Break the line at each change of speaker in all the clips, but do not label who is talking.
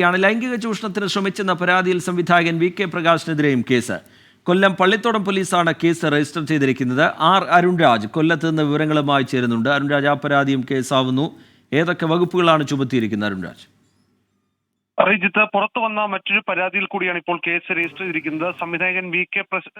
യാണ് ലൈംഗിക ചൂഷണത്തിന് ശ്രമിച്ചെന്ന പരാതിയിൽ സംവിധായകൻ വി കെ പ്രകാശിനെതിരെയും കേസ്. കൊല്ലം പള്ളിത്തോടം പോലീസാണ് കേസ് രജിസ്റ്റർ ചെയ്തിരിക്കുന്നത്. ആർ അരുൺരാജ് കൊല്ലത്ത് നിന്ന് വിവരങ്ങളുമായി ചേരുന്നുണ്ട്. അരുൺരാജ് ആ പരാതിയും കേസാവുന്നു. ഏതൊക്കെ വകുപ്പുകളാണ് ചുമത്തിയിരിക്കുന്നത് അരുൺരാജ്?
റിജിത്ത് പുറത്തു വന്ന മറ്റൊരു പരാതിയിൽ കൂടിയാണ് ഇപ്പോൾ കേസ് രജിസ്റ്റർ ചെയ്തിരിക്കുന്നത്. സംവിധായകൻ വി കെ പ്രശ്-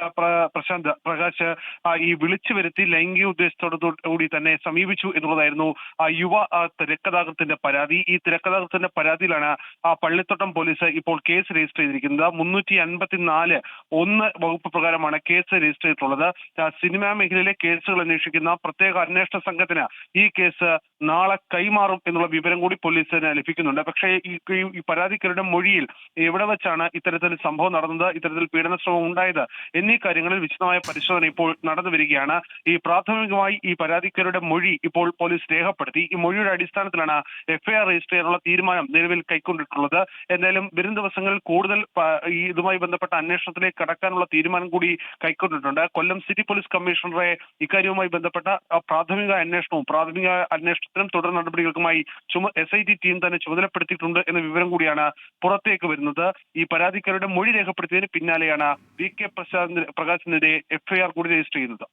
പ്രശാന്ത് പ്രകാശ് ഈ വിളിച്ചു വരുത്തി ലൈംഗിക ഉദ്ദേശത്തോടുകൂടി തന്നെ സമീപിച്ചു എന്നുള്ളതായിരുന്നു യുവ തിരക്കഥാകൃത്തിന്റെ പരാതി. ഈ തിരക്കഥാകൃത്തിന്റെ പരാതിയിലാണ് പള്ളിത്തോട്ടം പോലീസ് ഇപ്പോൾ കേസ് രജിസ്റ്റർ ചെയ്തിരിക്കുന്നത്. മുന്നൂറ്റി അൻപത്തിനാല് ഒന്ന് വകുപ്പ് പ്രകാരമാണ് കേസ് രജിസ്റ്റർ ചെയ്തിട്ടുള്ളത്. സിനിമാ മേഖലയിലെ കേസുകൾ അന്വേഷിക്കുന്ന പ്രത്യേക അന്വേഷണ സംഘത്തിന് ഈ കേസ് നാളെ കൈമാറും എന്നുള്ള വിവരം കൂടി പോലീസിന് ലഭിക്കുന്നുണ്ട്. പക്ഷേ ഈ പരാതിക്കാരുടെ മൊഴിയിൽ എവിടെ വെച്ചാണ് ഇത്തരത്തിൽ സംഭവം നടന്നത് ഇത്തരത്തിൽ പീഡന ശ്രമം ഉണ്ടായത് എന്നീ കാര്യങ്ങളിൽ വിശദമായ പരിശോധന ഇപ്പോൾ നടന്നു വരികയാണ്. ഈ പ്രാഥമികമായി ഈ പരാതിക്കാരുടെ മൊഴി ഇപ്പോൾ പോലീസ് രേഖപ്പെടുത്തി. ഈ മൊഴിയുടെ അടിസ്ഥാനത്തിലാണ് എഫ്ഐആർ രജിസ്റ്റർ ചെയ്യാനുള്ള തീരുമാനം നിലവിൽ കൈക്കൊണ്ടിട്ടുള്ളത്. എന്തായാലും വരും ദിവസങ്ങളിൽ കൂടുതൽ ഇതുമായി ബന്ധപ്പെട്ട അന്വേഷണത്തിലേക്ക് കടക്കാനുള്ള തീരുമാനം കൂടി കൈക്കൊണ്ടിട്ടുണ്ട്. കൊല്ലം സിറ്റി പോലീസ് കമ്മീഷണറെ ഇക്കാര്യവുമായി ബന്ധപ്പെട്ട പ്രാഥമിക അന്വേഷണവും പ്രാഥമിക അന്വേഷണത്തിനും തുടർ നടപടികൾക്കുമായി ചുമ എസ് ഐ ടി ടീം തന്നെ ചുമതലപ്പെടുത്തിയിട്ടുണ്ട് എന്ന വിവരം കൂടിയാണ് പുറത്തേക്ക് വരുന്നത്. ഈ പരാതിക്കാരുടെ മൊഴി രേഖപ്പെടുത്തിയതിന് പിന്നാലെയാണ് വി കെ പ്രസാദ് പ്രകാശിനെതിരെ എഫ്ഐആർ കൂടി രജിസ്റ്റർ ചെയ്യുന്നത്.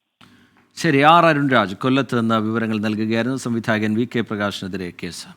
ശരി ആർ അരുൺരാജ് കൊല്ലത്ത് നിന്ന് വിവരങ്ങൾ നൽകുകയായിരുന്നു. സംവിധായകൻ വി കെ പ്രകാശിനെതിരെ കേസ്.